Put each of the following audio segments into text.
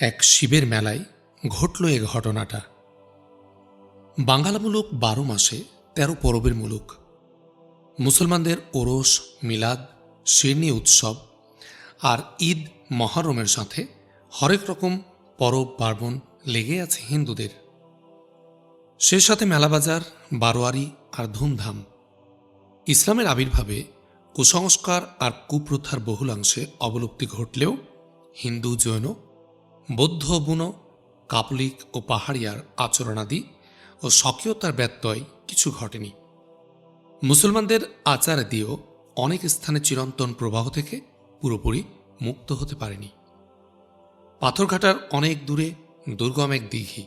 এক শিবের মেলায় ঘটল এ ঘটনাটা। বাঙ্গালা মুলুক বারো মাসে, তেরো পরবের মুলুক। মুসলমানদের ওরস, মিলাদ, শিরনি উৎসব আর ঈদ মহরমের সাথে হরেক রকম পরব পার্বণ লেগে আছে হিন্দুদের। সে সাথে মেলাবাজার, বারোয়ারি আর ধুমধাম। ইসলামের আবির্ভাবে কুসংস্কার আর কুপ্রথার বহুলাংশে অবলুপ্তি ঘটলেও হিন্দু জৈন বৌদ্ধ বুনো কাপলিক ও পাহাড়িয়ার আচরণাদি ও স্বকীয়তার ব্যত্যয় কিছু ঘটেনি। মুসলমানদের আচার দিয়েও অনেক স্থানে চিরন্তন প্রবাহ থেকে পুরোপুরি মুক্ত হতে পারেনি। পাথরঘাটার অনেক দূরে দুর্গম এক দিঘি,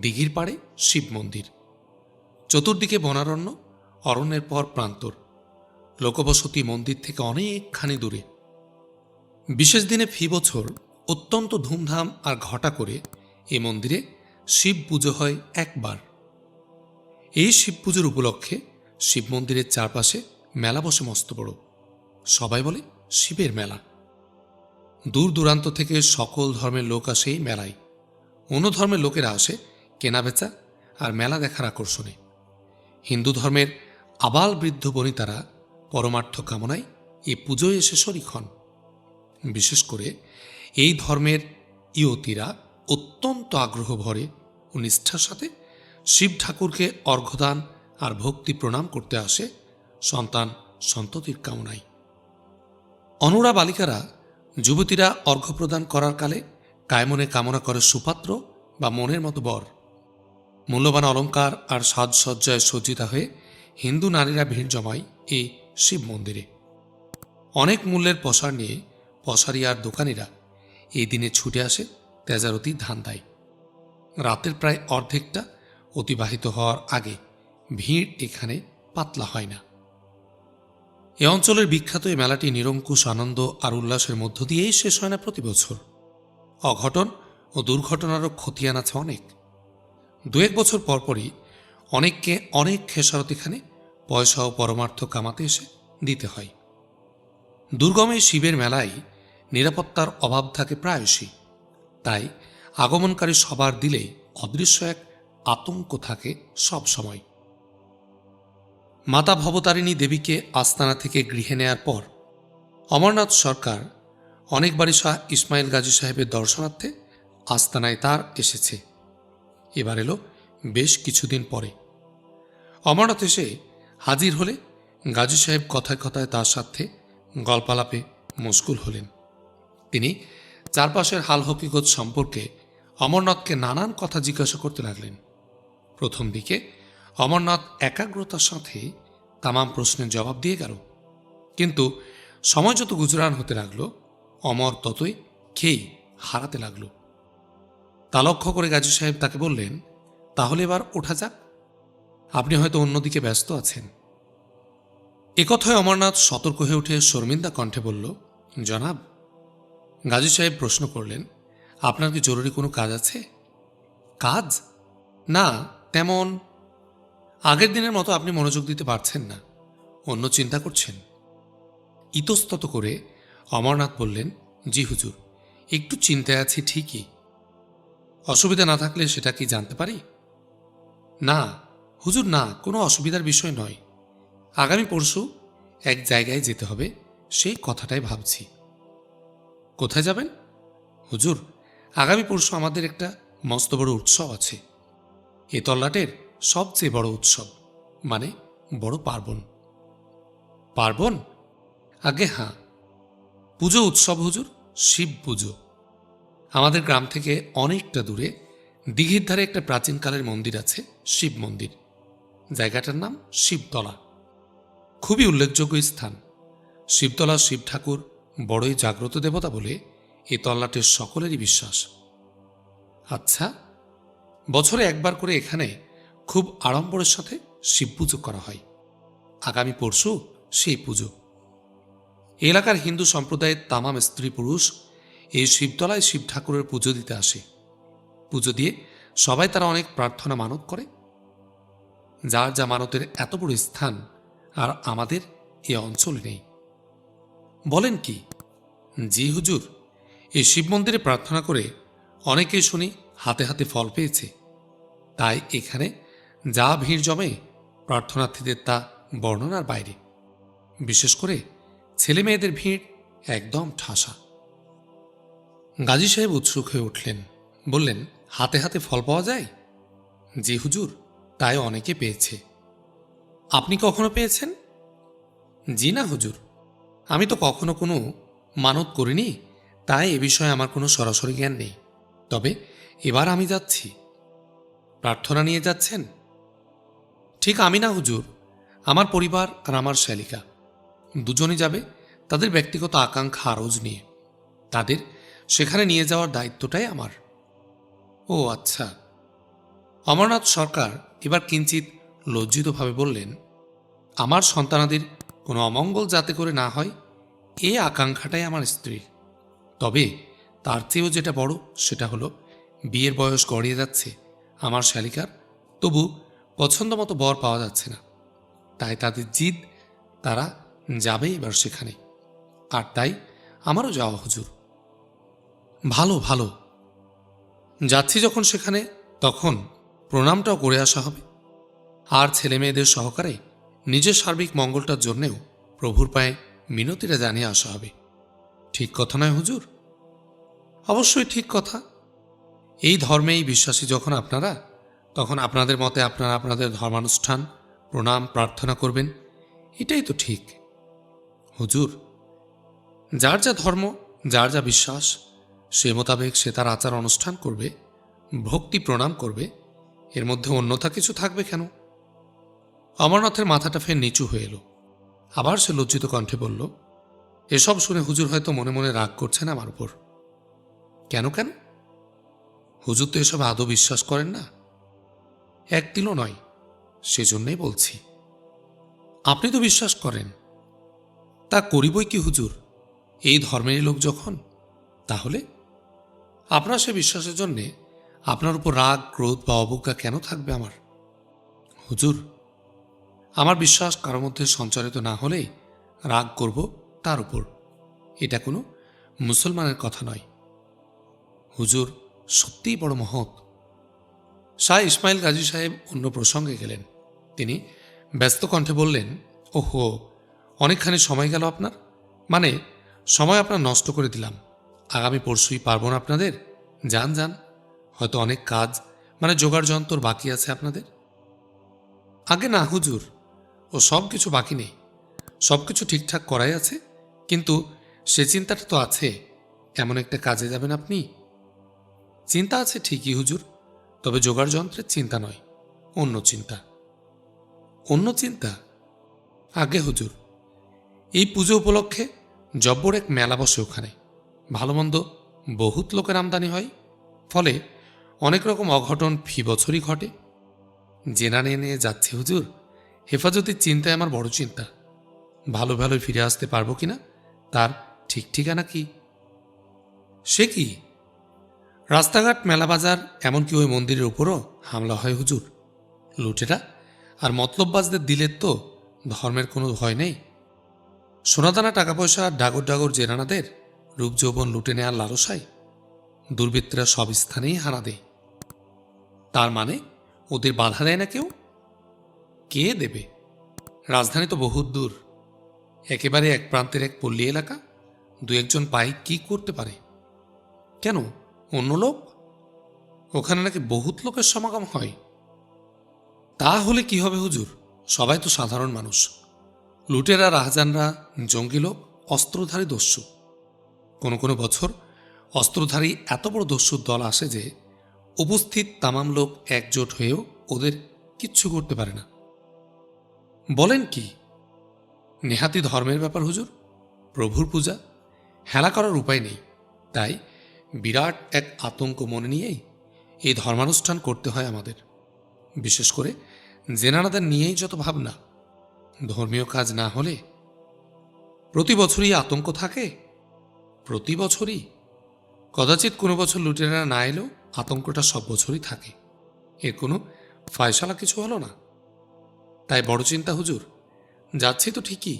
দিঘির পাড়ে শিব মন্দির। চতুর্দিকে বনারণ্য, অরণ্যের পর প্রান্তর। লোকবসতি মন্দির থেকে অনেকখানি দূরে। বিশেষ দিনে ফি বছর অত্যন্ত ধুমধাম আর ঘটা করে এ মন্দিরে শিব পুজো হয় একবার। এই শিব পুজোর উপলক্ষে শিব মন্দিরের চারপাশে মেলা বসে মস্ত বড়। সবাই বলে শিবের মেলা। দূর দূরান্ত থেকে সকল ধর্মের লোক আসে এই মেলায়। অন্য ধর্মের লোকেরা আসে কেনাবেচা আর মেলা দেখার আকর্ষণে। হিন্দু ধর্মের আবাল বৃদ্ধ বনিতারা পরমার্থ কামনায় এই পুজোয় এসে শরিক হন। বিশেষ করে এই ধর্মের ইয়তিরা অত্যন্ত আগ্রহ ভরে ও নিষ্ঠার সাথে শিব ঠাকুরকে অর্ঘ্যদান আর ভক্তি প্রণাম করতে আসে সন্তান সন্ততির কামনায়। অনুরা বালিকারা যুবতীরা অর্ঘ্য প্রদান করার কালে কায়মনে কামনা করে সুপাত্র বা মনের মতো বর। মূল্যবান অলঙ্কার আর সাজসজ্জায় সজ্জিতা হয়ে হিন্দু নারীরা ভিড় জমায় এই শিব মন্দিরে। অনেক মূল্যের পসার নিয়ে পসারি আর দোকানিরা এই দিনে ছুটে আসে তেজারতি ধান্দায়। রাতের প্রায় অর্ধেকটা অতিবাহিত হওয়ার আগে ভিড় এখানে পাতলা হয় না। এ অঞ্চলের বিখ্যাত এই মেলাটি নিরঙ্কুশ আনন্দ আর উল্লাসের মধ্য দিয়েই শেষ হয় না প্রতি বছর। অঘটন ও দুর্ঘটনারও খতিয়ান আছে অনেক। দু এক বছর পরপরই অনেককে অনেক খেসারত এখানে পয়সা ও পরমার্থ কামাতে এসে দিতে হয়। দুর্গমে শিবের মেলায় নিরাপত্তার অভাব থাকে প্রায়শই। তাই আগমনকারী সবার দিলেই অদৃশ্য এক আতঙ্ক থাকে সব সময় মাতা ভবতারিণী দেবীকে আস্তানা থেকে গৃহে নেয়ার পর অমরনাথ সরকার অনেকবারই শাহ ইসমাইল গাজী সাহেবের দর্শনার্থে আস্তানায় তার এসেছে। এবার এলো বেশ কিছুদিন পরে। অমরনাথ এসে হাজির হলে গাজী সাহেব কথায় কথায় তার সাথে গল্পালাপে মুশকুল হলেন। তিনি চারপাশের হাল হকিকত সম্পর্কে অমরনাথকে নানান কথা জিজ্ঞাসা করতে লাগলেন। প্রথম দিকে অমরনাথ একাগ্রতার সাথে তামাম প্রশ্নের জবাব দিয়ে গেল। কিন্তু সময় যত গুজরান হতে লাগল, অমর ততই খেয়েই হারাতে লাগল। তা লক্ষ্য করে গাজী সাহেব তাকে বললেন, তাহলে এবার ওঠা যাক। আপনি হয়তো অন্যদিকে ব্যস্ত আছেন। একথায় অমরনাথ সতর্ক হয়ে উঠে শর্মিন্দা কণ্ঠে বলল, জনাব গাজী সাহেব প্রশ্ন করলেন, আপনার কি জরুরি কোনো কাজ আছে? কাজ? না, তেমন। আগের দিনের মতো আপনি মনোযোগ দিতে পারছেন না। অন্য চিন্তা করছেন? ইতস্তত করে অমরনাথ বললেন, জি হুজুর, একটু চিন্তায় আছি ঠিকই। অসুবিধা না থাকলে সেটা কি জানতে পারি? না, হুজুর না, কোনো অসুবিধার বিষয় নয়। আগামী পরশু এক জায়গায় যেতে হবে, সেই কথাটাই ভাবছি। কোথায় যাবেন? হুজুর, আগামী পরশু আমাদের একটা মস্ত বড় উৎসব আছে। এ তল্লাটের সবচেয়ে বড় উৎসব মানে বড় পার্বণ। পার্বণ? আগে হ্যাঁ পুজো উৎসব হুজুর, শিব পুজো। আমাদের গ্রাম থেকে অনেকটা দূরে, দিঘির ধারে একটা প্রাচীনকালের মন্দির আছে, শিব মন্দির। জায়গাটার নাম শিবতলা। খুবই উল্লেখযোগ্য স্থান। শিবতলা শিব ঠাকুর বড়ই জাগ্রত দেবতা বলে এ তল্লাটের সকলেরই বিশ্বাস। আচ্ছা বছরে একবার করে এখানে খুব আড়ম্বরের সাথে শিব পুজো করা হয়। আগামী পরশু সেই পুজো। এলাকার হিন্দু সম্প্রদায়ের তামাম স্ত্রী পুরুষ এই শিবতলায় শিব ঠাকুরের পুজো দিতে আসে। পুজো দিয়ে সবাই তারা অনেক প্রার্থনা মানত করে। যার যা মানতের এত বড় স্থান আর আমাদের এ অঞ্চলে নেই। বলেন কি? জি, হুজুর। এই শিব মন্দিরে প্রার্থনা করে অনেকেই শুনি হাতে হাতে ফল পেয়েছে। তাই এখানে যা ভিড় জমে প্রার্থনার্থীদের তা বর্ণনার বাইরে। বিশেষ করে ছেলে মেয়েদের ভিড় একদম ঠাসা। গাজী সাহেব উৎসুক হয়ে উঠলেন। বললেন, হাতে হাতে ফল পাওয়া যায়? জি, হুজুর, তাই অনেকে পেয়েছে। আপনি কখনো পেয়েছেন? জি না, হুজুর। আমি তো কখনো কোনো মানত করিনি, তাই এ বিষয়ে আমার কোনো সরাসরি জ্ঞান নেই। তবে এবার আমি যাচ্ছি। প্রার্থনা নিয়ে যাচ্ছেন? ঠিক আমি না, হুজুর। আমার পরিবার আর আমার শালিকা। দুজনই যাবে তাদের ব্যক্তিগত আকাঙ্ক্ষা আরজ নিয়ে। তাদের সেখানে নিয়ে যাওয়ার দায়িত্বটাই আমার। ও আচ্ছা। অমরনাথ সরকার এবার কিঞ্চিত লজ্জিতভাবে বললেন, আমার সন্তানাদের কোনো অমঙ্গল যাতে করে না হয়, এ আকাঙ্ক্ষাটাই আমার স্ত্রী তবে তার চেয়েও যেটা বড় সেটা হলো, বিয়ের বয়স গড়িয়ে যাচ্ছে, আমার শালিকার তবু পছন্দ মতো বর পাওয়া যাচ্ছে না। তাই তাদের জিদ, তারা যাবে এবার সেখানে। আর তাই আমারও যাওয়া হুজুর। ভালো ভালো। যাচ্ছি যখন সেখানে, তখন প্রণামটাও করে আসা হবে। আর ছেলে মেয়েদের সহকারে নিজের সার্বিক মঙ্গলটার জন্যেও প্রভুর পায়ে মিনতিটা জানিয়ে আসা হবে। ঠিক কথা নয় হুজুর? অবশ্যই ঠিক কথা। এই ধর্মেই বিশ্বাসী যখন আপনারা, তখন আপনাদের মতে আপনারা আপনাদের ধর্মানুষ্ঠান, প্রণাম, প্রার্থনা করবেন, এটাই তো ঠিক। হুজুর, যার যা ধর্ম, যার যা বিশ্বাস, সে মোতাবেক সে তার আচার অনুষ্ঠান করবে ভক্তি প্রণাম করবে, এর মধ্যে অন্যথা কিছু থাকবে কেন? অমরনাথের মাথাটা ফের নিচু হয়ে এলো। আবার সে লজ্জিত কণ্ঠে বলল, এসব শুনে হুজুর হয়তো মনে মনে রাগ করছেন আমার উপর। কেন কেন? হুজুর তো এসব আদৌ বিশ্বাস করেন না। এক দিনও নয়, সেজন্যই বলছি। আপনি তো বিশ্বাস করেন। তা করিবই কি হুজুর? এই ধর্মেরই লোক যখন, তাহলে? আপনার সে বিশ্বাসের জন্যে আপনার উপর রাগ, ক্রোধ বা অবজ্ঞা কেন থাকবে আমার? হুজুর আমার বিশ্বাস কারোর মধ্যে সঞ্চারিত না হলেই রাগ করব তার উপর। এটা কোনো মুসলমানের কথা নয়। হুজুর সত্যিই বড় মহৎ। শাহ ইসমাইল গাজী সাহেব অন্য প্রসঙ্গে গেলেন। তিনি ব্যস্ত কণ্ঠে বললেন, ওহো, অনেকখানি সময় গেল আপনার? মানে সময় আপনার নষ্ট করে দিলাম। আগামী পরশুই পারব না আপনাদের? যান যান। হয়তো অনেক কাজ মানে জোগাড় যন্ত্র বাকি আছে আপনাদের? আগে না হুজুর ও সব কিছু বাকি নেই। সব কিছু ঠিকঠাক করাই আছে, কিন্তু সে চিন্তাটা তো আছে। এমন একটা কাজে যাবেন আপনি? চিন্তা আছে ঠিকই, হুজুর, তবে জোগাড় যন্ত্রের চিন্তা নয়, অন্য চিন্তা। অন্য চিন্তা? আগে হুজুর, এই পুজো উপলক্ষে জব্বর এক মেলা বসে ওখানে। ভালো মন্দ বহুত লোকের আমদানি হয়, ফলে অনেক রকম অঘটন ফি বছরই ঘটে। জেনা নিয়ে নিয়ে যাচ্ছে হুজুর। হেফাজতের চিন্তায় আমার বড় চিন্তা। ভালো ভালো ফিরে আসতে পারব কিনা, তার ঠিক ঠিকানা কি? সে কি? রাস্তাঘাট মেলা বাজার এমনকি ওই মন্দিরের উপরও হামলা হয় হুজুর। লুটেরা আর মতলববাজদের দিলের তো ধর্মের কোনো ভয় নেই। সোনাদানা টাকা পয়সা ডাগর ডাগর জেরানাদের রূপ যৌবন লুটে নেওয়ার লালসায় দুর্বৃত্তরা সব স্থানেই হানা দেয়। তার মানে ওদের বাধা দেয় না কেউ? কে দেবে? রাজধানী তো বহুত দূর। একেবারে এক প্রান্তের এক পল্লী এলাকা। দু একজন পাই কি করতে পারে? কেন, অন্য লোক? ওখানে নাকি বহুত লোকের সমাগম হয়। তা হলে কি হবে হুজুর? সবাই তো সাধারণ মানুষ। লুটেরা, রাহজানরা, জঙ্গি লোক, অস্ত্রধারী দস্যু। কোনো কোনো বছর অস্ত্রধারী এত বড় দস্যুর দল আসে যে, উপস্থিত তামাম লোক একজোট হয়েও ওদের কিচ্ছু করতে পারে না। বলেন কি? নেহাতি ধর্মের ব্যাপার হুজুর? প্রভুর পূজা? হেলা করার উপায় নেই। তাই বিরাট এক আতঙ্ক মনে নিয়েই এই ধর্মানুষ্ঠান করতে হয় আমাদের। বিশেষ করে জেনানাদের নিয়েই যত ভাবনা। ধর্মীয় কাজ না হলে প্রতি বছরই আতঙ্ক থাকে। প্রতি বছরই। কদাচিৎ কোনো বছর লুটেরা না এলেও আতঙ্কটা সব বছরই থাকে। এর কোনো ফায়সালা কিছু হলো না। তাই বড় চিন্তা, হুজুর। যাচ্ছি তো ঠিকই।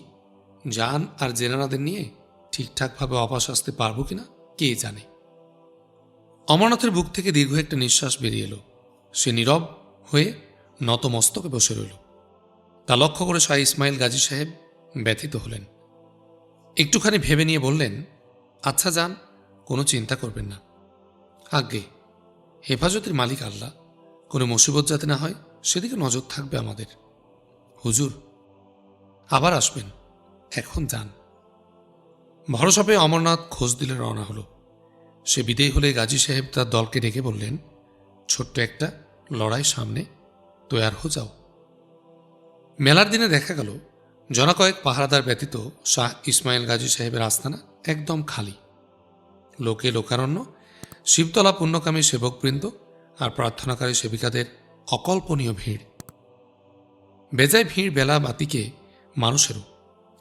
যান আর জেনারাদের নিয়ে ঠিকঠাকভাবে অপাস আসতে পারব কিনা কে জানে। অমরনাথের বুক থেকে দীর্ঘ একটা নিঃশ্বাস বেরিয়ে এলো। সে নীরব হয়ে নতমস্তকে বসে রইল। তা লক্ষ্য করে শাহ ইসমাইল গাজী সাহেব ব্যথিত হলেন। একটুখানি ভেবে নিয়ে বললেন আচ্ছা যান, কোনো চিন্তা করবেন না। আজ্ঞে, হেফাজতের মালিক আল্লাহ, কোনো মুসিবত যাতে না হয়, সেদিকে নজর থাকবে আমাদের। হুজুর, আবার আসবেন। এখন যান। ভরসা পেয়ে অমরনাথ খোঁজ দিলে রওনা হলো। সে বিদেয় হলে গাজী সাহেব তার দলকে ডেকে বললেন, ছোট্ট একটা লড়াই সামনে, তৈয়ার হো যাও। মেলার দিনে দেখা গেল জনা কয়েক পাহারাদার ব্যতীত শাহ ইসমাইল গাজী সাহেবের আস্তানা একদম খালি। লোকে লোকারণ্য, শিবতলা পুণ্যকামী সেবকবৃন্দ আর প্রার্থনাকারী সেবিকাদের অকল্পনীয় ভিড়। বেজায় ভিড় বেলা বাতিকে মানুষেরও।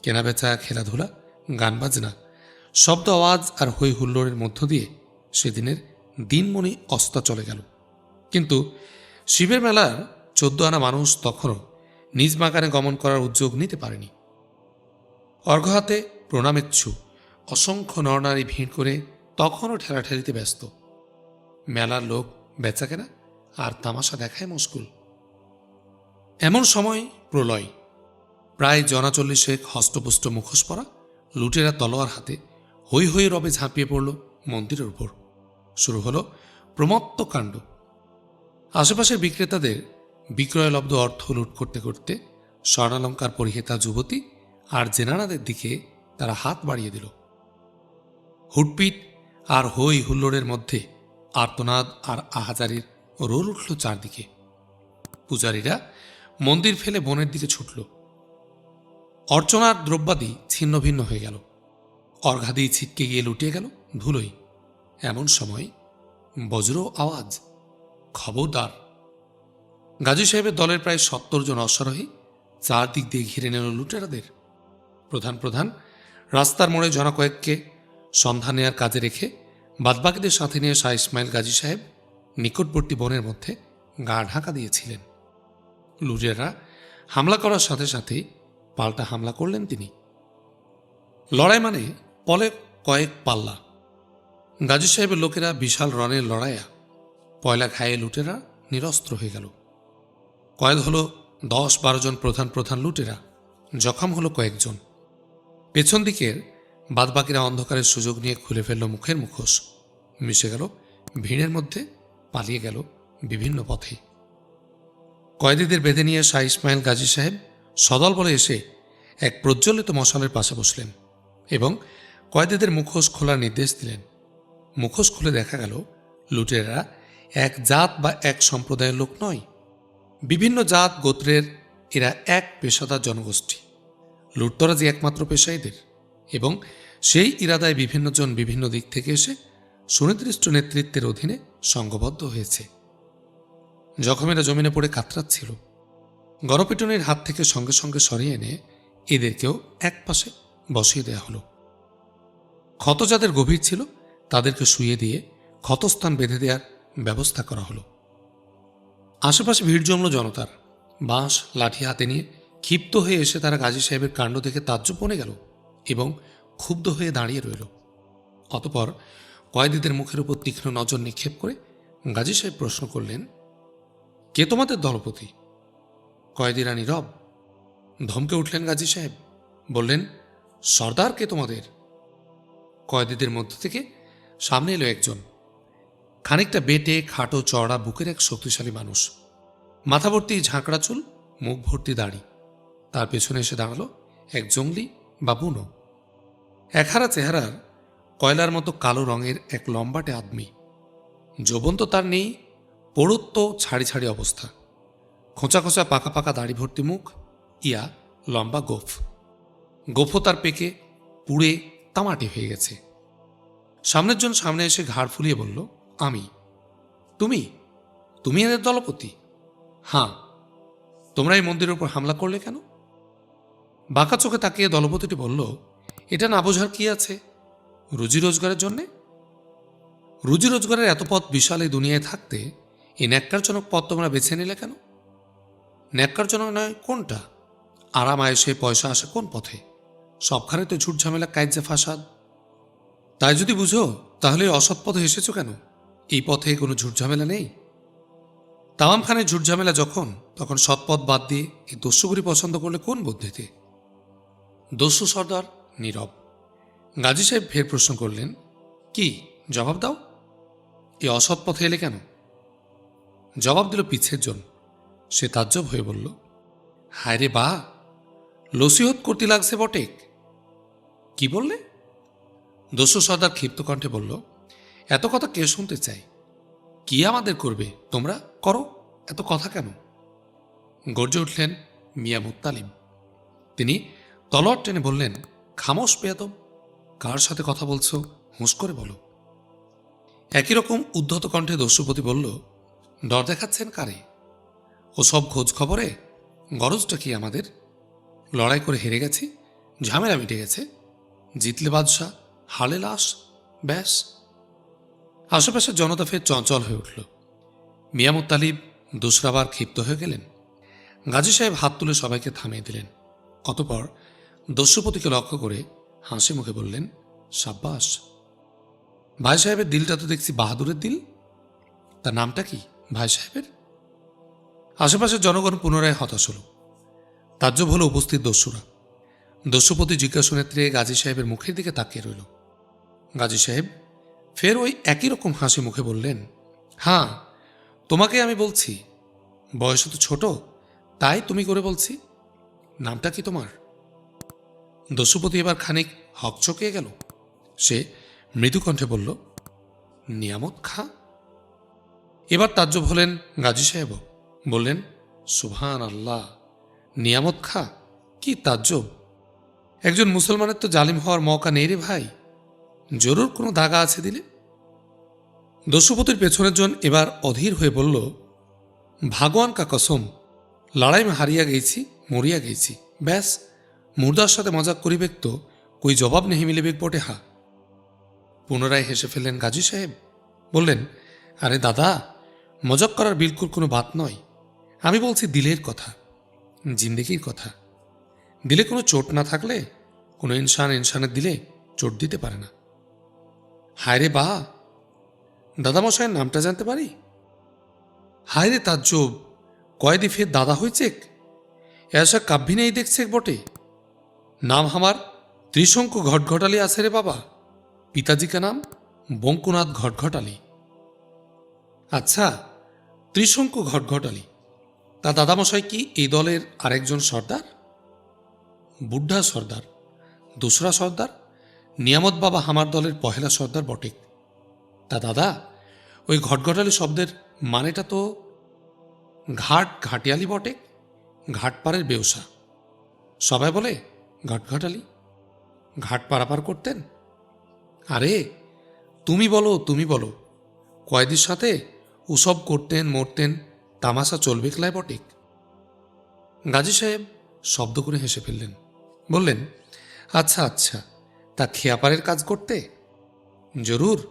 কেনাবেচা খেলাধুলা, গান বাজনা, শব্দ আওয়াজ আর হৈ হুল্লোড়ের মধ্য দিয়ে সেদিনের দিনমণি অস্তা চলে গেল। কিন্তু শিবের মেলার চোদ্দ আনা মানুষ তখনও নিজ বাগানে গমন করার উদ্যোগ নিতে পারেনি। অর্ঘহাতে প্রণামেচ্ছু, অসংখ্য নরনারী ভিড় করে তখনও ঠেলাঠেলিতে ব্যস্ত। মেলার লোক বেচাকেনা আর তামাশা দেখায় মুশকুল। এমন সময় প্রলয়, প্রায় জনাচল্লিশেক হস্তপুষ্ট মুখোশ পরা লুটেরা তলোয়ার হাতে হৈ হৈ রবে ঝাঁপিয়ে পড়ল মন্দিরের উপর। শুরু হলো প্রমত্ত কাণ্ড। আশেপাশের বিক্রেতাদের বিক্রয়লব্ধ অর্থ লুট করতে করতে স্বর্ণালঙ্কার পরিহেতা যুবতী আর জেনারাদের দিকে তারা হাত বাড়িয়ে দিল। হুটপিট আর হৈ হুল্লোড়ের মধ্যে আর্তনাদ আর আহাজারির রোল উঠল চারদিকে। পূজারীরা মন্দির ফেলে বনের দিকে ছুটল। অর্চনার দ্রব্যাদি ছিন্ন ভিন্ন হয়ে গেল। অর্ঘাদি ছিটকে গিয়ে লুটিয়ে গেল ধুলোই এমন সময় বজ্র আওয়াজ, খবরদার। গাজী সাহেবের দলের প্রায় সত্তর জন অশ্বারোহী চারদিক দিয়ে ঘিরে নিল লুটেরাদের। প্রধান প্রধান, রাস্তার মোড়ে জনা কয়েককে সন্ধান নেওয়ার কাজে রেখে বাদবাকিদের সাথে নিয়ে শাহ ইসমাইল গাজী সাহেব নিকটবর্তী বনের মধ্যে গা ঢাকা দিয়েছিলেন। লুটেরা হামলা করার সাথে সাথে পাল্টা হামলা করলেন তিনি। লড়াই মানে পলে কয়েক পাল্লা। গাজী সাহেবের লোকেরা বিশাল রণের লড়াইয়া পয়লা খায়ে লুটেরা নিরস্ত্র হয়ে গেল। কয়েদ হলো দশ বারো জন প্রধান প্রধান লুটেরা, জখম হলো কয়েকজন। পেছন দিকের বাদবাকিরা অন্ধকারের সুযোগ নিয়ে খুলে ফেলল মুখের মুখোশ। মিশে গেল ভিড়ের মধ্যে, পালিয়ে গেল বিভিন্ন পথে। কয়েদিদের বেঁধে নিয়ে শাহ ইসমাইল গাজী সাহেব সদল বলে এসে এক প্রজ্বলিত মশালের পাশে বসলেন এবং কয়েদিদের মুখোশ খোলার নির্দেশ দিলেন। মুখোশ খুলে দেখা গেল লুটেরা এক জাত বা এক সম্প্রদায়ের লোক নয়। বিভিন্ন জাত গোত্রের এরা এক পেশাদার জনগোষ্ঠী। লুটতরাজি একমাত্র পেশা এদের এবং সেই ইরাদায় বিভিন্ন জন বিভিন্ন দিক থেকে এসে সুনির্দিষ্ট নেতৃত্বের অধীনে সংঘবদ্ধ হয়েছে। জখমেরা জমিনে পড়ে কাতরাচ্ছিল গণপিটুনির হাত থেকে সঙ্গে সঙ্গে সরিয়ে এনে এদেরকেও এক পাশে বসিয়ে দেওয়া হলো। ক্ষত যাদের গভীর ছিল, তাদেরকে শুয়ে দিয়ে ক্ষতস্থান বেঁধে দেওয়ার ব্যবস্থা করা হলো। আশেপাশে ভিড় জমল জনতার বাঁশ, লাঠি হাতে নিয়ে ক্ষিপ্ত হয়ে এসে তারা গাজী সাহেবের কাণ্ড দেখে তাজ্জব বনে গেল এবং ক্ষুব্ধ হয়ে দাঁড়িয়ে রইল। অতপর কয়েদিদের মুখের উপর তীক্ষ্ণ নজর নিক্ষেপ করে গাজী সাহেব প্রশ্ন করলেন কে তোমাদের দলপতি? কয়েদিরা নীরব ধমকে উঠলেন গাজী সাহেব, বললেন, সর্দার কে তোমাদের? কয়েদিদের মধ্য থেকে সামনে এলো একজন। খানিকটা বেটে, খাটো চড়া বুকের এক শক্তিশালী মানুষ। মাথা ভর্তি ঝাঁকড়া চুল, মুখ ভর্তি দাড়ি। তার পেছনে এসে দাঁড়াল এক জঙ্গলি বা বুনো। একহারা চেহারার কয়লার মতো কালো রঙের এক লম্বাটে আদমি। যৌবন তো তার নেই পড়ুত্ব ছাড়ি ছাড়ি অবস্থা। খোঁচা খোঁচা পাকা পাকা দাড়ি ভর্তি মুখ, ইয়া লম্বা গোফ। গোফও তার পেকে পুড়ে তামাটি হয়ে গেছে। সামনের জন সামনে এসে ঘাড় ফুলিয়ে বলল, আমি? তুমি? তুমি এদের দলপতি? হ্যাঁ। তোমরা এই মন্দিরের উপর হামলা করলে কেন? বাঁকা চোখে তাকিয়ে দলপতিটি বলল, এটা না বোঝার কি আছে? রুজি রোজগারের জন্যে? রুজি রোজগারের এত পথ বিশাল এই দুনিয়ায় থাকতে এই ন্যাক্কারজনক পথ তোমরা বেছে নিলে কেন? ন্যাক্কারজনক নয়, কোনটা? আরাম আয়েসে পয়সা আসে কোন পথে? সবখানে তো ঝুট ঝামেলা কাইজে ফাসাদ। তাই যদি বুঝো, তাহলে অসৎ পথে এসেছ কেন? এই পথে কোনো ঝুটঝামেলা নেই? তাওয়াম খানের ঝুটঝামেলা যখন, তখন সৎপথ বাদ দিয়ে এই দস্যুগুরি পছন্দ করলে কোন বুদ্ধিতে? দস্যু সর্দার, নীরব। গাজী সাহেব ফের প্রশ্ন করলেন, কি? জবাব দাও। এই অসৎ পথে এলে কেন? জবাব দিল পিছের জন। সে তাজ্জব হয়ে বলল হায় রে বা লসিহত করতে লাগছে বটেক। কি বললে? দস্যু সর্দার ক্ষিপ্ত কণ্ঠে বলল, এত কথা কে শুনতে চাই কি আমাদের করবে? তোমরা করো। এত কথা কেন? গর্জে উঠলেন মিয়া মুত্তালিম তিনি তলোয়ার টেনে বললেন, খামোশ পেয়াদব কার সাথে কথা বলছো? হুঁশ করে বলো। একই রকম উদ্ধত কণ্ঠে দস্যুপতি বলল ডর দেখাচ্ছেন কারে? ও সব খোঁজ খবরে? গরজটা কি আমাদের? লড়াই করে হেরে গেছি? ঝামেলা মিটে গেছে? জিতলে বাদশাহ হালে লাশ? ব্যাস। আশেপাশের জনতা ফের চঞ্চল হয়ে উঠল। মিয়ামুদ তালিব দুসরাবার ক্ষিপ্ত হয়ে গেলেন। গাজী সাহেব হাত তুলে সবাইকে থামিয়ে দিলেন। অতপর দস্যুপতিকে লক্ষ্য করে হাসি মুখে বললেন, সাব্বাস, ভাই সাহেবের দিলটা তো দেখছি বাহাদুরের দিল। তার নামটা কি? ভাই সাহেবের? আশেপাশের জনগণ পুনরায় হতাশ হল। তাজ্জব হলো উপস্থিত দস্যুরা। দস্যুপতি জিজ্ঞাসা নেত্রে গাজী সাহেবের মুখের দিকে তাকিয়ে রইল। গাজী সাহেব, ফের ওই একই রকম হাসি মুখে বললেন হ্যাঁ তোমাকে আমি বলছি। বয়স তো ছোট, তাই তুমি করে বলছি। নামটা কি তোমার? দস্যুপতি এবার খানিক হকচকিয়ে গেল। সে মৃদু কণ্ঠে বলল, নিয়ামত খা এবার তাজ্জব হলেন গাজী সাহেব। বললেন সুভান আল্লাহ নিয়ামত খা। কি তাজ্জব? একজন মুসলমানের তো জালিম হওয়ার মৌকা নেই রে ভাই। জরুর কোনো দাগা আছে দিলে? দস্যুপতির পেছনের জন এবার অধীর হয়ে বলল ভাগবান কা কসম, লড়াই হারিয়া গেছি মরিয়া গেছি ব্যাস, মুর্দার সাথে মজাক করিবেক তো কই জবাব নেহি মিলিবেক বটে হা পুনরায় হেসে ফেললেন গাজী সাহেব। বললেন, আরে দাদা মজাক করার বিলকুল কোনো বাত নয়। আমি বলছি দিলের কথা, জিন্দেগির কথা। দিলে কোনো চোট না থাকলে, কোনো ইনসান ইনসানের দিলে চোট দিতে পারে না। হায়রে বা দাদামশাইয়ের নামটা জানতে পারি? হায় রে তাজ্জব, কয়েদি ফের দাদা হয়েছে এসা কাব্যি নেই দেখছে বটে। নাম আমার ত্রিশঙ্কু ঘটঘটালি আছে রে বাবা। পিতাজি কা নাম বঙ্কুনাথ ঘটঘটালি। আচ্ছা ত্রিশঙ্কু ঘটঘটালি। তা দাদামশাই কি এই দলের আরেকজন সর্দার? বুদ্ধা সর্দার, দোসরা সর্দার, নিয়ামত বাবা হামার দলের পহেলা সর্দার বটে। তা দাদা, ওই ঘটঘটালি শব্দের মানেটা তো ঘাট ঘাটিয়ালি বটে ঘাটপাড়ের বেউসা। সবাই বলে, ঘটঘটালি, ঘাট পারাপার করতেন? আরে, তুমি বলো তুমি বলো, কয়েদির সাথে উসব করতেন, মরতেন, তামাশা চলবে ক্লায় বটেক গাজী সাহেব শব্দ করে হেসে ফেললেন। বললেন আচ্ছা আচ্ছা তা খেয়াপারের কাজ করতে? জরুর।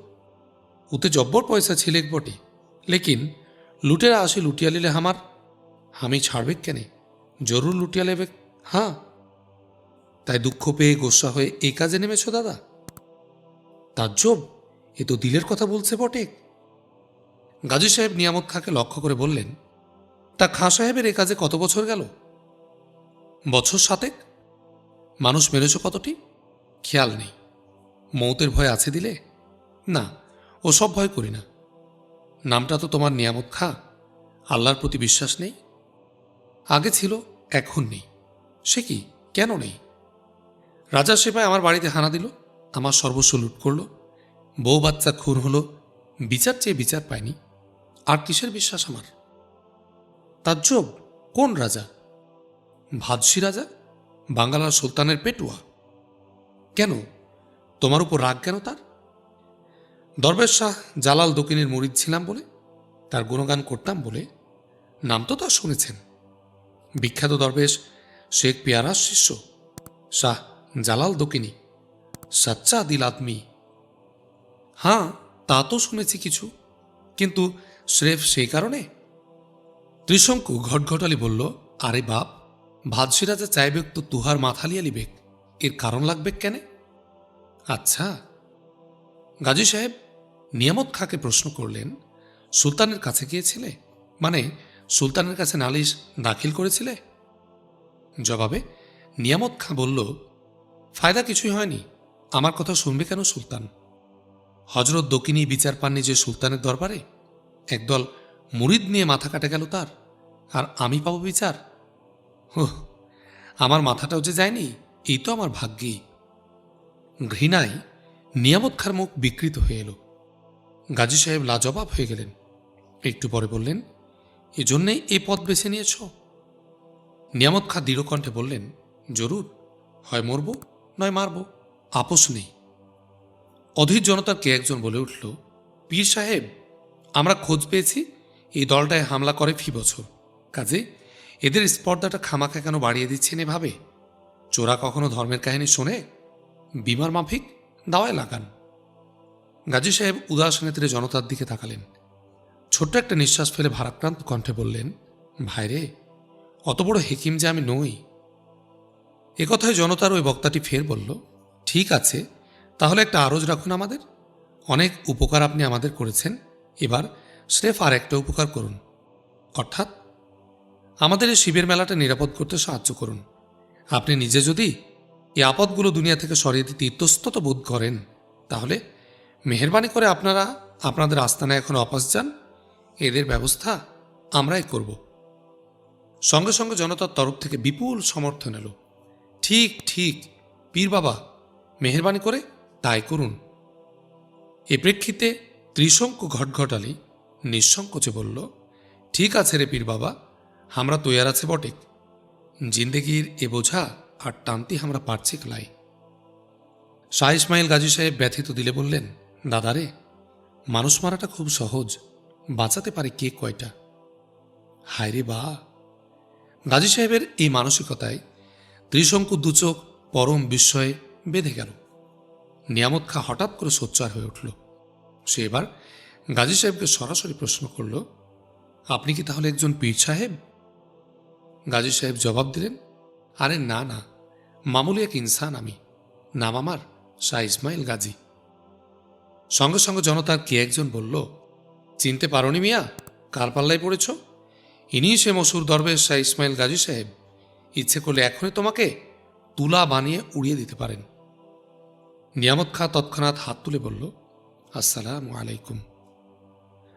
উতে জব্বর পয়সা ছিলেক বটে, লেকিন লুটেরা আসে লুটিয়া লিলে হামার। আমি ছাড়বে কেনে? জরুর লুটিয়া লেবে হ্যাঁ তাই দুঃখ পেয়ে গোসা হয়ে এই কাজে নেমেছ দাদা? তার তাজ্জব, এ তো দিলের কথা বলছে বটে গাজী সাহেব নিয়ামত খাঁকে লক্ষ্য করে বললেন, তা খাঁ সাহেবের এ কাজে কত বছর গেল? বছর সাতেক। মানুষ মেরেছ কতটি? খেয়াল নেই। মৌতের ভয় আছে দিলে? না, ও সব ভয় করি না। নামটা তো তোমার নিয়ামত খা। আল্লাহর প্রতি বিশ্বাস নেই? আগে ছিল, এখন নেই। সে কি? কেন নেই? রাজার সেবায় আমার বাড়িতে হানা দিল, আমার সর্বস্ব লুট করল। বউ বাচ্চা খুন হলো, বিচার চেয়ে বিচার পায়নি। আর কিসের বিশ্বাস আমার? তাজ্জব, কোন রাজা? ভাদসি রাজা? বাঙ্গালার সুলতানের পেটুয়া? কেন? তোমার উপর রাগ কেন তার? দরবেশ শাহ জালাল দকিনের মরিদ ছিলাম বলে, তার গুণগান করতাম বলে নাম তো তার শুনেছেন। বিখ্যাত দরবেশ শেখ পেয়ারার শিষ্য, শাহ জালাল দকিনী, সাচ্চা দিল আদমি। হ্যাঁ তা তো শুনেছি কিছু, কিন্তু স্রেফ সেই কারণে? ত্রিশঙ্কু ঘটঘটালি বলল, আরে বাপ ভাদসি রাজা চাইবেক তো তুহার মাথালিয়া লিবেক এর কারণ লাগবে কেন? আচ্ছা। গাজী সাহেব নিয়ামত খাঁকে প্রশ্ন করলেন, সুলতানের কাছে গিয়েছিলে? মানে সুলতানের কাছে নালিশ দাখিল করেছিলে? জবাবে নিয়ামত খাঁ বলল, ফায়দা কিছুই হয়নি, আমার কথা শুনবে কেন সুলতান? হজরত দকিনী বিচার পাননি যে সুলতানের দরবারে? একদল মুরিদ নিয়ে মাথা কাটে গেল তার। আর আমি পাবো বিচার? হোহ আমার মাথাটাও যে যায়নি, এই তো আমার ভাগ্যেই। ঘৃণায় নিয়ামত খার মুখ বিকৃত হয়ে এলো। গাজী সাহেব লাজবাব হয়ে গেলেন। একটু পরে বললেন, এজন্যেই এই পথ বেছে নিয়েছ? নিয়ামত খা দৃঢ় কণ্ঠে বললেন, জরুর, হয় মরব, নয় মারব, আপোষ নেই। অধীর জনতার কে একজন বলে উঠল, পীর সাহেব আমরা খোঁজ পেয়েছি, এই দলটায় হামলা করে ফি বছর। কাজে, এদের স্পর্ধাটা খামাখা কেন বাড়িয়ে দিচ্ছেন এভাবে? চোরা কখনো ধর্মের কাহিনী শোনে? বিমার মাফিক দাওয়ায় লাগান। গাজী সাহেব উদাস নেত্রে জনতার দিকে তাকালেন। ছোট্ট একটা নিঃশ্বাস ফেলে ভারাক্রান্ত কণ্ঠে বললেন ভাইরে অত বড় হেকিম যে আমি নই। একথায় জনতার ওই বক্তাটি ফের বলল, ঠিক আছে, তাহলে একটা আরজ রাখুন আমাদের। অনেক উপকার আপনি আমাদের করেছেন। এবার স্রেফ আর একটা উপকার করুন। অর্থাৎ আমাদের এই শিবের মেলাটা নিরাপদ করতে সাহায্য করুন। আপনি নিজে যদি এই আপদগুলো দুনিয়া থেকে সরিয়ে দিতে ইতস্তত বোধ করেন, তাহলে মেহরবানি করে আপনারা আপনাদের আস্তানায় এখন অপাস যান। এদের ব্যবস্থা আমরাই করব। সঙ্গে সঙ্গে জনতার তরফ থেকে বিপুল সমর্থন এলো। ঠিক ঠিক, পীর বাবা, মেহরবানি করে তাই করুন। এ প্রেক্ষিতে ত্রিশঙ্কু ঘটঘটালি নিঃসংকোচে বলল, ঠিক আছে রে পীর বাবা আমরা তৈয়ার আছে বটেক জিন্দেগির এ বোঝা আর টানতি আমরা পারছি ক্লাই। শাহ ইসমাইল গাজী সাহেব ব্যথিত দিলে বললেন দাদারে মানুষ মারাটা খুব সহজ, বাঁচাতে পারে কে কয়টা? হায় রে বা! গাজী সাহেবের এই মানসিকতায় ত্রিশঙ্কু দুচোখ পরম বিস্ময়ে বেঁধে গেল। নিয়ামত খা হঠাৎ করে সোচ্চার হয়ে উঠল। সে এবার গাজী সাহেবকে সরাসরি প্রশ্ন করল, আপনি কি তাহলে একজন পীর সাহেব? গাজী সাহেব জবাব দিলেন, আরে না না, মামুলি এক ইনসান আমি, নাম আমার শাহ ইসমাইল গাজী। সঙ্গে সঙ্গে জনতার কে একজন বলল, চিনতে পারোনি মিয়া, কার পাল্লায় পড়েছ? ইনিই সে মসুর দরবেশ শাহ ইসমাইল গাজী সাহেব। ইচ্ছে করলে এখনই তোমাকে তুলা বানিয়ে উড়িয়ে দিতে পারেন। নিয়ামত খা তৎক্ষণাৎ হাত তুলে বলল আসসালাম আলাইকুম।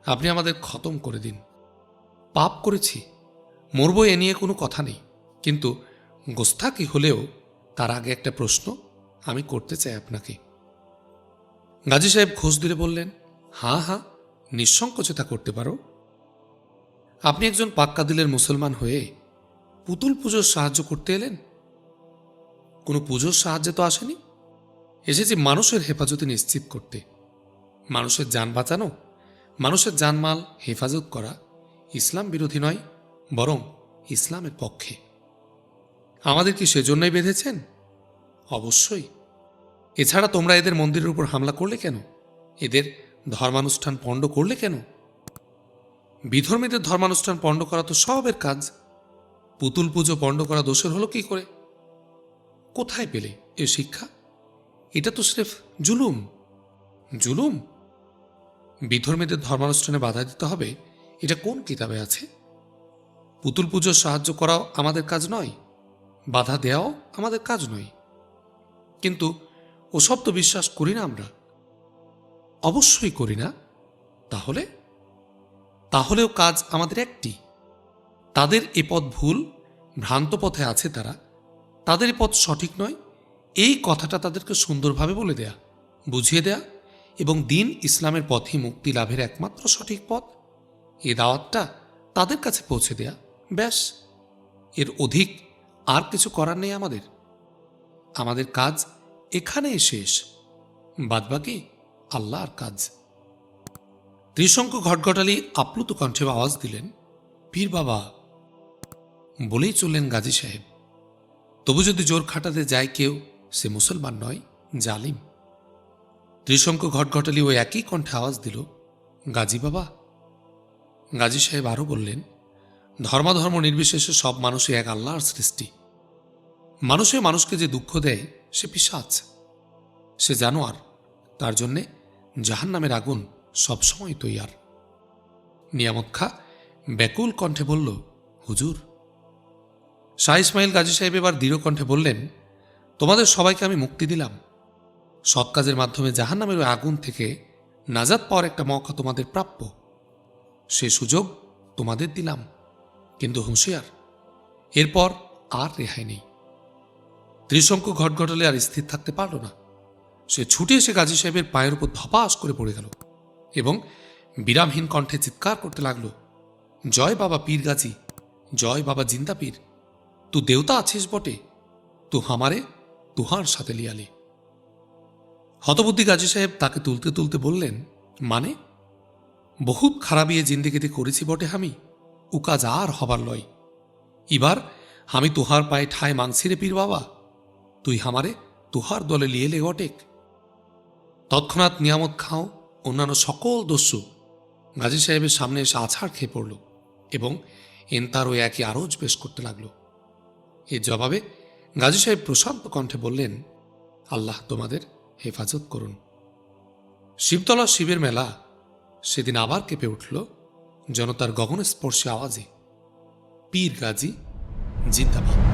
আপনি আমাদের খতম করে দিন। পাপ করেছি, মরব এ নিয়ে কোনো কথা নেই। কিন্তু গোস্তাকি হলেও তার আগে একটা প্রশ্ন আমি করতে চাই আপনাকে। গাজী সাহেব খোঁজ দিলে বললেন, হাঁ হাঁ, নিঃসংকোচে তা করতে পারো। আপনি একজন পাক্কা দিলের মুসলমান হয়ে পুতুল পুজোর সাহায্য করতে এলেন? কোনো পুজোর সাহায্যে তো আসেনি? এসেছি মানুষের হেফাজতে নিশ্চিত করতে। মানুষের যান বাঁচানো, মানুষের জানমাল হেফাজত করা ইসলাম বিরোধী নয়, বরং ইসলামের পক্ষে। আমাদের কি সেজন্যই বেঁধেছেন? অবশ্যই। এছাড়া তোমরা এদের মন্দিরের উপর হামলা করলে কেন? এদের ধর্মানুষ্ঠান পণ্ড করলে কেন? বিধর্মীদের ধর্মানুষ্ঠান পণ্ড করা তো সবের কাজ। পুতুল পুজো পণ্ড করা দোষের হলো কি করে? কোথায় পেলে এ শিক্ষা? এটা তো স্রেফ জুলুম। জুলুম? বিধর্মীদের ধর্মানুষ্ঠানে বাধা দিতে হবে? এটা কোন কিতাবে আছে? পুতুল পুজোর সাহায্য করাও আমাদের কাজ নয়, বাধা দেওয়াও আমাদের কাজ নয়। কিন্তু ওসব তো বিশ্বাস করি না আমরা। অবশ্যই করি না। তাহলে? তাহলেও কাজ আমাদের একটি। তাদের এ পথ ভুল, ভ্রান্ত পথে আছে তারা। তাদের পথ সঠিক নয়। এই কথাটা তাদেরকে সুন্দরভাবে বলে দেয়া, বুঝিয়ে দেয়া এবং দিন ইসলামের পথে মুক্তি লাভের একমাত্র সঠিক পথ। এ দাওয়াতটা তাদের কাছে পৌঁছে দেয়া, ব্যাস। এর অধিক আর কিছু করার নেই আমাদের। আমাদের কাজ এখানেই শেষ। বাদবাকি আল্লাহর কাজ। ত্রিশঙ্ক ঘটঘটালি আপ্লুত কণ্ঠে আওয়াজ দিলেন, পীর বাবা, বলেই চললেন গাজী সাহেব, তবু যদি জোর খাটাতে যায় কেউ, সে মুসলমান নয়, জালিম। ত্রিশঙ্ক ঘটঘটালি ওই একই কণ্ঠে আওয়াজ দিল, গাজী বাবা। গাজী সাহেব আরও বললেন, ধর্মাধর্ম নির্বিশেষে সব মানুষই এক আল্লাহর সৃষ্টি। মানুষে মানুষকে যে দুঃখ দেয়, সে পিসাচ সে জানোয়ার, তার জন্যে জাহান নামের আগুন সবসময় তৈয়ার। নিয়ামত খা ব্যাকুল কণ্ঠে বলল, হুজুর। শাহ ইসমাইল গাজী সাহেব এবার দৃঢ় কণ্ঠে বললেন, তোমাদের সবাইকে আমি মুক্তি দিলাম। সৎ কাজের মাধ্যমে জাহান নামের আগুন থেকে নাজাদ পাওয়ার একটা মৌকা তোমাদের প্রাপ্য। সে সুযোগ তোমাদের দিলাম, কিন্তু হুঁশিয়ার, এরপর আর রেহাই নেই। ত্রিশঙ্কু ঘট ঘটলে আর স্থির থাকতে পারল না। সে ছুটে এসে গাজী সাহেবের পায়ের উপর ধপাস করে পড়ে গেল এবং বিরামহীন কণ্ঠে চিৎকার করতে লাগল, জয় বাবা পীর গাজী, জয় বাবা জিন্দা পীর। তু দেवता আছিস বটে, তু হামারে, তুহার সাথে লিয়ালে। হতবুদ্ধি গাজী সাহেব তাকে তুলতে তুলতে বললেন মানে? বহুত খারাপিয়ে জিন্দিগিতে করেছি বটে আমি। উ কাজ আর হবার লয়। এবার আমি তুহার পায়ে ঠায় মাংসি রে পীর বাবা। তুই হামারে তুহার দলে লিয়ে লে গটেক তৎক্ষণাৎ নিয়ামত খাও, অন্যান্য সকল দস্যু। গাজী সাহেবের সামনে এসে আছাড় খেয়ে পড়ল এবং এনতার ওই একই আরজ পেশ করতে লাগল। এর জবাবে গাজী সাহেব প্রশান্ত কণ্ঠে বললেন, আল্লাহ তোমাদের হেফাজত করুন। শিবতলা শিবের মেলা সেদিন আবার কেঁপে উঠল জনতার গগনস্পর্শী আওয়াজে। পীর গাজী জিন্দাবাদ।